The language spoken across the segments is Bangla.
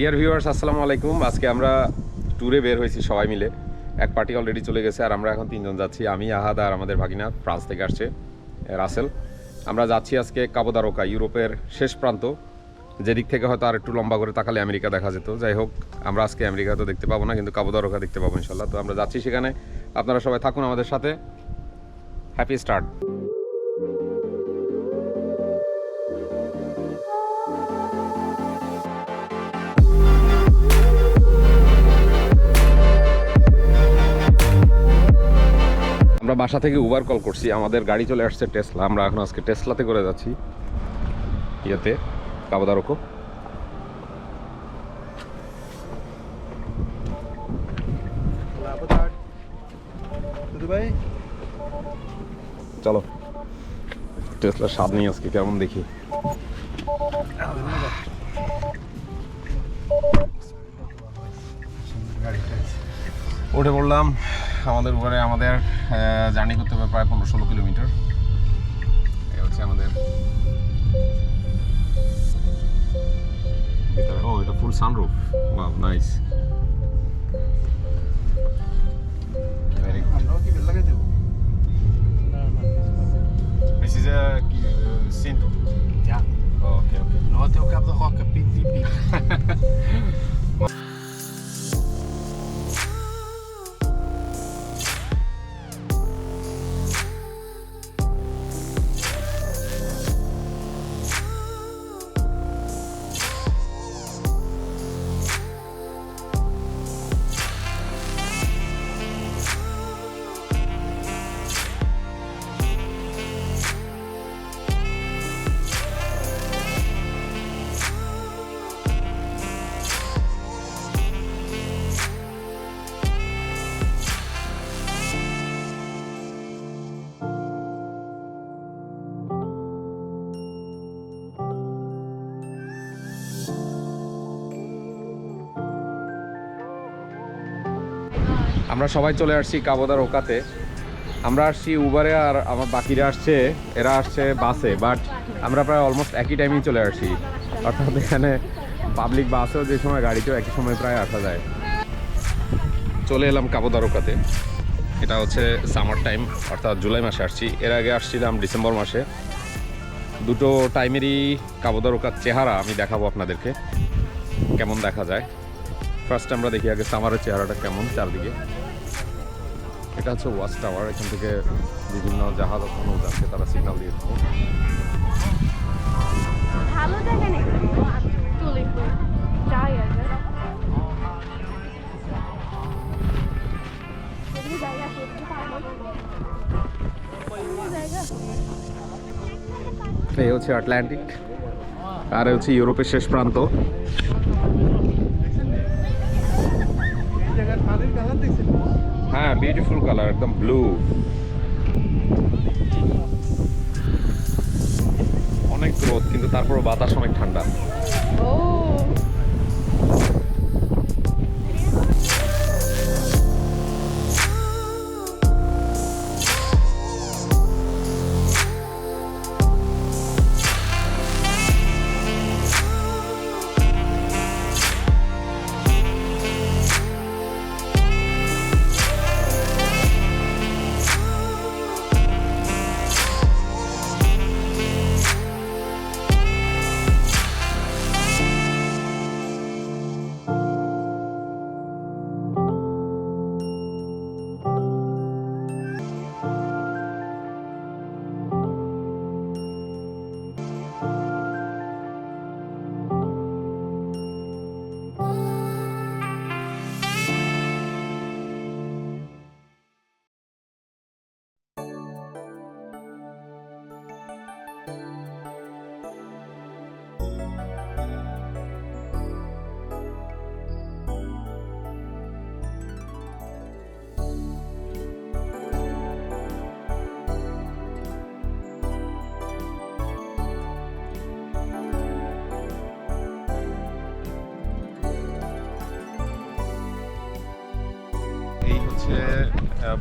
ডিয়ার ভিউয়ার্স আসসালামু আলাইকুম। আজকে আমরা ট্যুরে বের হয়েছি সবাই মিলে। এক পার্টি অলরেডি চলে গেছে আর আমরা এখন তিনজন যাচ্ছি। আমি, আহাদ আর আমাদের ভাগিনা, ফ্রান্স থেকে আসছে, রাসেল। আমরা যাচ্ছি আজকে কাবোদারোকা ইউরোপের শেষ প্রান্ত। যেদিক থেকে হয়তো আর একটু লম্বা করে তাকালে আমেরিকা দেখা যেত। যাই হোক, আমরা আজকে আমেরিকা তো দেখতে পাবো না, কিন্তু কাবোদারোকা দেখতে পাবো ইনশাল্লাহ তো আমরা যাচ্ছি সেখানে। আপনারা সবাই থাকুন আমাদের সাথে। হ্যাপি স্টার্ট আমরা বাসা থেকে উবার কল করছি আমাদের গাড়ি চলে আসছে টেসলা আমরা এখন আজকে টেসলাতে করে যাচ্ছি। ইয়েতে কাবাদারোকো? চলো টেসলার স্বাদ নেই আজকে কেমন দেখি? উঠে পড়লাম। আমাদের উপরে আমাদের জার্নি করতে হবে প্রায় পনেরো ষোলো কিলোমিটার। হচ্ছে আমাদের ও, এটা ফুল সানরুফ নাইস আমরা সবাই চলে আসছি কাবোদার ওকাতে। আমরা আসছি উবারে আর আমার বাকিরা আসছে, এরা আসছে বাসে বাট আমরা প্রায় অলমোস্ট একই টাইমেই চলে আসছি। অর্থাৎ এখানে পাবলিক বাসেও যে সময় গাড়িতেও একই সময় প্রায় আসা যায়। চলে এলাম কাবোদারোকাতে এটা হচ্ছে সামার টাইম অর্থাৎ জুলাই মাসে আসছি। এর আগে আসছিলাম ডিসেম্বর মাসে। দুটো টাইমেরই কাবোদারোকার চেহারা আমি দেখাবো আপনাদেরকে। কেমন দেখা যায়? ফার্স্ট আমরা দেখি আগে সামারের চেহারাটা কেমন চারদিকে। এটা হচ্ছে ওয়াচ টাওয়ার এখান থেকে বিভিন্ন জাহাজ নৌকা আছে তারা সিগন্যাল দিয়ে থাকে। ভালো জায়গা নেই। এই হচ্ছে আটলান্টিক আর হচ্ছে ইউরোপের শেষ প্রান্ত। এই দেখছেন? হ্যাঁ বিউটিফুল কালার একদম ব্লু অনেক রোদ কিন্তু তারপরও বাতাস অনেক ঠান্ডা। ও।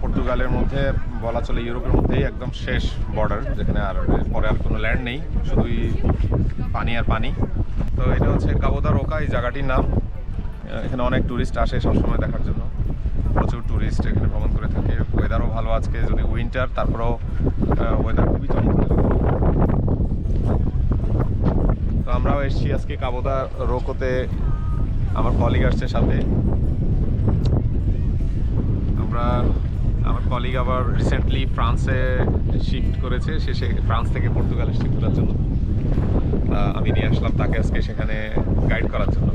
পর্তুগালের মধ্যে, বলা চলে ইউরোপের মধ্যেই একদম শেষ বর্ডার যেখানে আর পরে আর কোনো ল্যান্ড নেই, শুধুই পানি আর পানি। তো এটা হচ্ছে কাবোদার ওকা এই জায়গাটির নাম। এখানে অনেক ট্যুরিস্ট আসে সবসময় দেখার জন্য। প্রচুর ট্যুরিস্ট এখানে ভ্রমণ করে থাকে। ওয়েদারও ভালো আজকে, যদি উইন্টার তারপরেও ওয়েদার খুবই চমৎকার। তো আমরাও এসেছি আজকে কাবোদা রোকোতে। আমার কলিগ আসছে সাথে। আমরা আমার কলিগ আবার রিসেন্টলি ফ্রান্সে শিফট করেছে। সে ফ্রান্স থেকে পর্তুগালে শিফট করার জন্য। আমি নিয়ে আসলাম তাকে আজকে সেখানে গাইড করার জন্য।